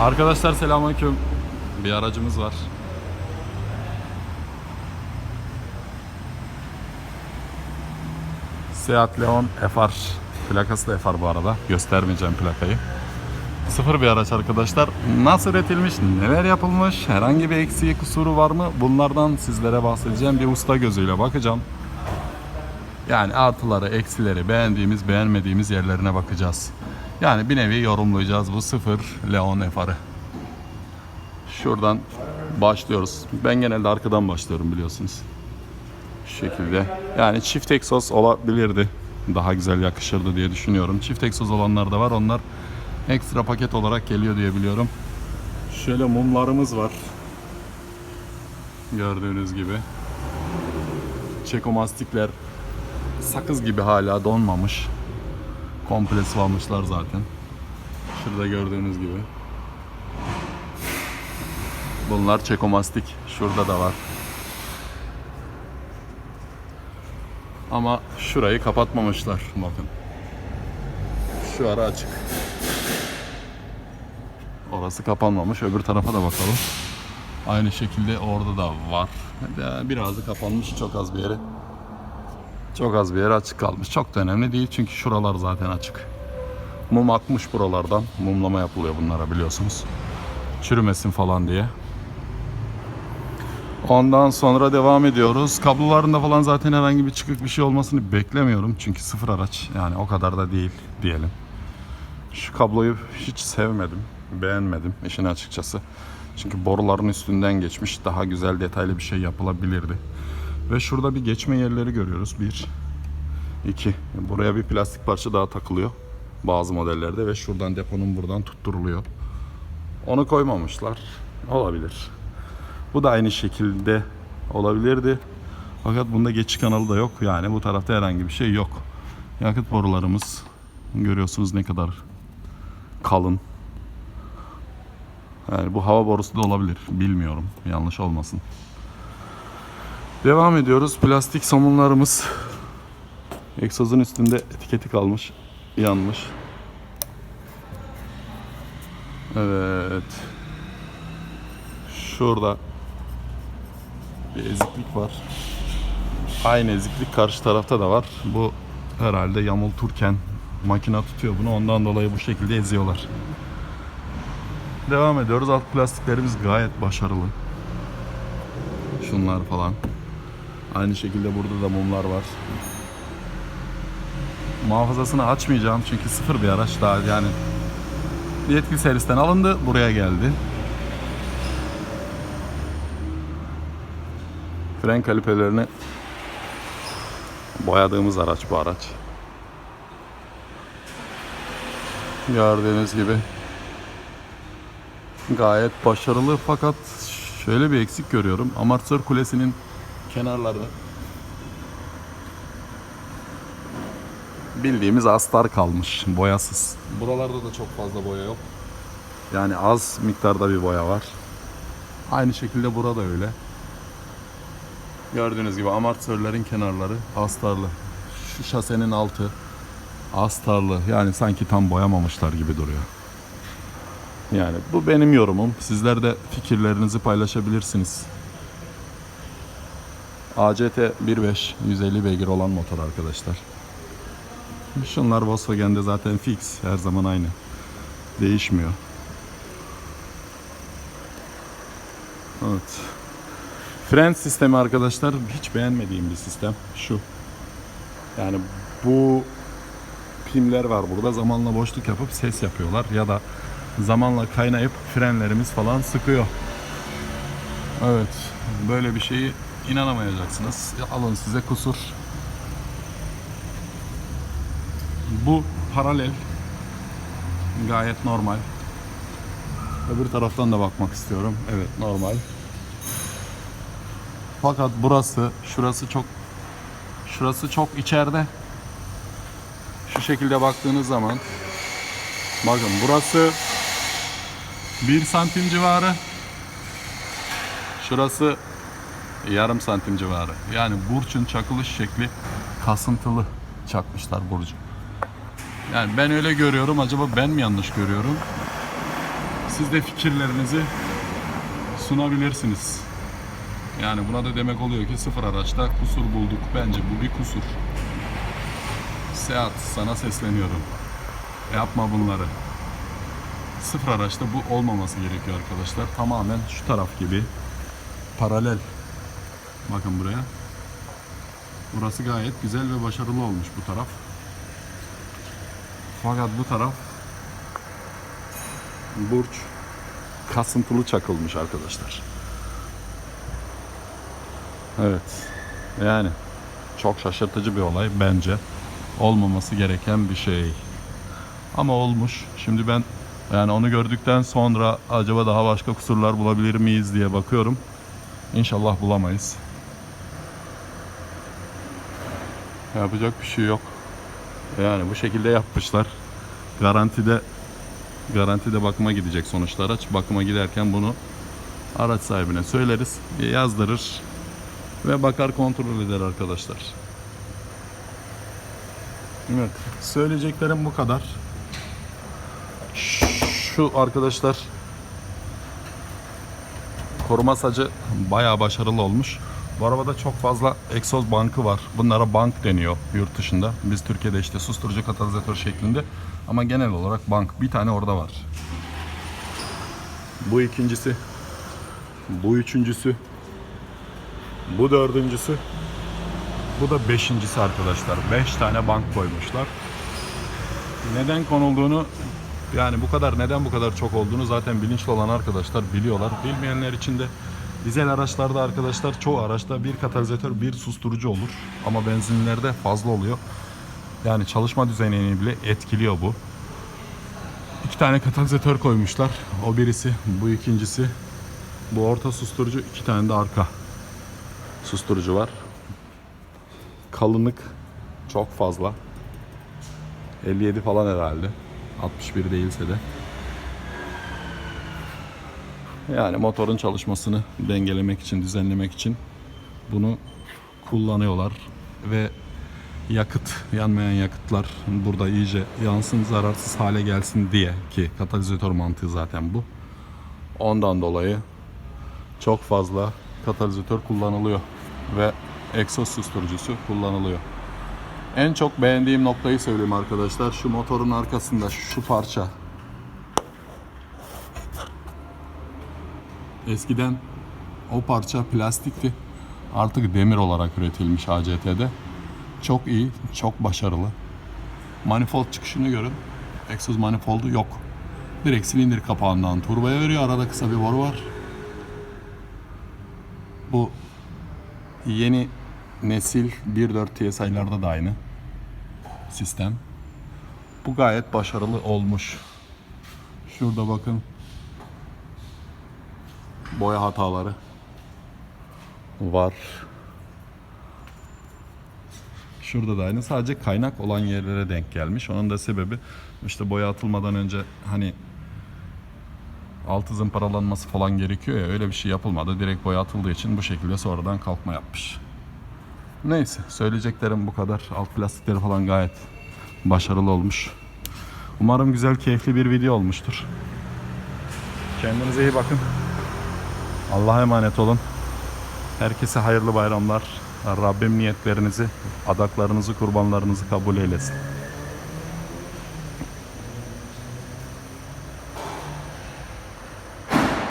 Arkadaşlar selamünaleyküm. Bir aracımız var. Seat Leon FR. Plakası da FR bu arada. Göstermeyeceğim plakayı. Sıfır bir araç arkadaşlar. Nasıl üretilmiş, neler yapılmış, herhangi bir eksiği kusuru var mı? Bunlardan sizlere bahsedeceğim. Bir usta gözüyle bakacağım. Yani artıları, eksileri, beğendiğimiz, beğenmediğimiz yerlerine bakacağız. Yani bir nevi yorumlayacağız bu sıfır Leon FR'ı. Şuradan başlıyoruz. Ben genelde arkadan başlıyorum biliyorsunuz. Şu şekilde. Yani çift egzoz olabilirdi. Daha güzel yakışırdı diye düşünüyorum. Çift egzoz olanlar da var. Onlar ekstra paket olarak geliyor diye biliyorum. Şöyle mumlarımız var. Gördüğünüz gibi. Çekomastikler sakız gibi hala donmamış. Komple sıvamışlar zaten. Şurada gördüğünüz gibi. Bunlar çekomastik. Şurada da var. Ama şurayı kapatmamışlar. Bakın. Şu ara açık. Orası kapanmamış. Öbür tarafa da bakalım. Aynı şekilde orada da var. Birazı kapanmış. Çok az bir yeri. Çok az bir yer açık kalmış. Çok da önemli değil çünkü şuralar zaten açık. Mum akmış buralardan. Mumlama yapılıyor bunlara biliyorsunuz. Çürümesin falan diye. Ondan sonra devam ediyoruz. Kablolarında falan zaten herhangi bir çıkık bir şey olmasını beklemiyorum. Çünkü sıfır araç. Yani o kadar da değil diyelim. Şu kabloyu hiç sevmedim. Beğenmedim işin açıkçası. Çünkü boruların üstünden geçmiş. Daha güzel detaylı bir şey yapılabilirdi. Ve şurada bir geçme yerleri görüyoruz. Bir, iki. Buraya bir plastik parça daha takılıyor. Bazı modellerde ve şuradan deponun buradan tutturuluyor. Onu koymamışlar. Olabilir. Bu da aynı şekilde olabilirdi. Fakat bunda geçiş kanalı da yok. Yani bu tarafta herhangi bir şey yok. Yakıt borularımız görüyorsunuz ne kadar kalın. Yani bu hava borusu da olabilir. Bilmiyorum. Yanlış olmasın. Devam ediyoruz. Plastik somunlarımız. Egzozun üstünde etiketi kalmış. Yanmış. Evet. Şurada bir eziklik var. Aynı eziklik karşı tarafta da var. Bu herhalde yamulturken makine tutuyor bunu. Ondan dolayı bu şekilde eziyorlar. Devam ediyoruz. Alt plastiklerimiz gayet başarılı. Şunlar falan. Aynı şekilde burada da mumlar var. Muhafazasını açmayacağım çünkü sıfır bir araç daha yani yetkili servisten alındı buraya geldi. Fren kaliperlerini boyadığımız araç bu araç. Gördüğünüz gibi gayet başarılı fakat şöyle bir eksik görüyorum. Amortisör kulesinin kenarları bildiğimiz astar kalmış boyasız. Buralarda da çok fazla boya yok. Yani az miktarda bir boya var. Aynı şekilde burada öyle. Gördüğünüz gibi amortisörlerin kenarları astarlı. Şu şasenin altı astarlı. Yani sanki tam boyamamışlar gibi duruyor. Yani bu benim yorumum. Sizler de fikirlerinizi paylaşabilirsiniz. ACT 1.5 150 beygir olan motor arkadaşlar. Şunlar Volkswagen'de zaten fix. Her zaman aynı. Değişmiyor. Evet. Fren sistemi arkadaşlar hiç beğenmediğim bir sistem. Şu. Yani bu pimler var burada. Zamanla boşluk yapıp ses yapıyorlar. Ya da zamanla kaynayıp frenlerimiz falan sıkıyor. Evet. Böyle bir şeyi inanamayacaksınız. Alın size kusur. Bu paralel. Gayet normal. Öbür taraftan da bakmak istiyorum. Evet normal. Fakat burası, şurası çok şurası çok içeride. Şu şekilde baktığınız zaman bakın burası 1 santim civarı. Şurası yarım santim civarı. Yani burçun çakılış şekli kasıntılı çakmışlar burcu. Yani ben öyle görüyorum. Acaba ben mi yanlış görüyorum? siz de fikirlerinizi sunabilirsiniz. Yani buna da demek oluyor ki sıfır araçta kusur bulduk. Bence bu bir kusur. Seat sana sesleniyorum. Yapma bunları. Sıfır araçta bu olmaması gerekiyor arkadaşlar. Tamamen şu taraf gibi paralel. Bakın buraya. Burası gayet güzel ve başarılı olmuş bu taraf. Fakat bu taraf burç kasıntılı çakılmış arkadaşlar. Evet. Yani çok şaşırtıcı bir olay bence. Olmaması gereken bir şey. Ama olmuş. Şimdi ben yani onu gördükten sonra acaba daha başka kusurlar bulabilir miyiz diye bakıyorum. İnşallah bulamayız. Yapacak bir şey yok. Yani bu şekilde yapmışlar. Garantide garantide bakıma gidecek sonuçta araç. Bakıma giderken bunu araç sahibine söyleriz. Yazdırır ve bakar kontrol eder arkadaşlar. Evet. Söyleyeceklerim bu kadar. Şu arkadaşlar koruma sacı bayağı başarılı olmuş. Bu arabada çok fazla egzoz bankı var. Bunlara bank deniyor yurt dışında. Biz Türkiye'de işte susturucu katalizatör şeklinde. Ama genel olarak bank. Bir tane orada var. Bu ikincisi. Bu üçüncüsü. Bu dördüncüsü. Bu da beşincisi arkadaşlar. Beş tane bank koymuşlar. Neden konulduğunu yani bu kadar neden bu kadar çok olduğunu zaten bilinçli olan arkadaşlar biliyorlar. Bilmeyenler için de dizel araçlarda arkadaşlar çoğu araçta bir katalizatör bir susturucu olur. Ama benzinlerde fazla oluyor. Yani çalışma düzenini bile etkiliyor bu. İki tane katalizatör koymuşlar. O birisi, bu ikincisi. Bu orta susturucu, iki tane de arka susturucu var. Kalınlık çok fazla. 57 falan herhalde. 61 değilse de. Yani motorun çalışmasını dengelemek için, düzenlemek için bunu kullanıyorlar ve yakıt, yanmayan yakıtlar burada iyice yansın, zararsız hale gelsin diye ki katalizatör mantığı zaten bu. Ondan dolayı çok fazla katalizatör kullanılıyor ve egzoz susturucusu kullanılıyor. En çok beğendiğim noktayı söyleyeyim arkadaşlar. Şu motorun arkasında şu parça. Eskiden o parça plastikti. Artık demir olarak üretilmiş ACT'de. Çok iyi, çok başarılı. Manifold çıkışını görün. Egzoz manifoldu yok. Direkt silindir kapağından turboya veriyor. Arada kısa bir boru var. Bu yeni nesil 1.4 TSI'larda da aynı sistem. Bu gayet başarılı olmuş. Şurada bakın. Boya hataları var. Şurada da aynı. Sadece kaynak olan yerlere denk gelmiş. Onun da sebebi işte boya atılmadan önce hani altı zımparalanması falan gerekiyor ya öyle bir şey yapılmadı. Direkt boya atıldığı için bu şekilde sonradan kalkma yapmış. Neyse söyleyeceklerim bu kadar. Alt plastikleri falan gayet başarılı olmuş. Umarım güzel keyifli bir video olmuştur. Kendinize iyi bakın. Allah'a emanet olun. Herkese hayırlı bayramlar. Rabbim niyetlerinizi, adaklarınızı, kurbanlarınızı kabul eylesin.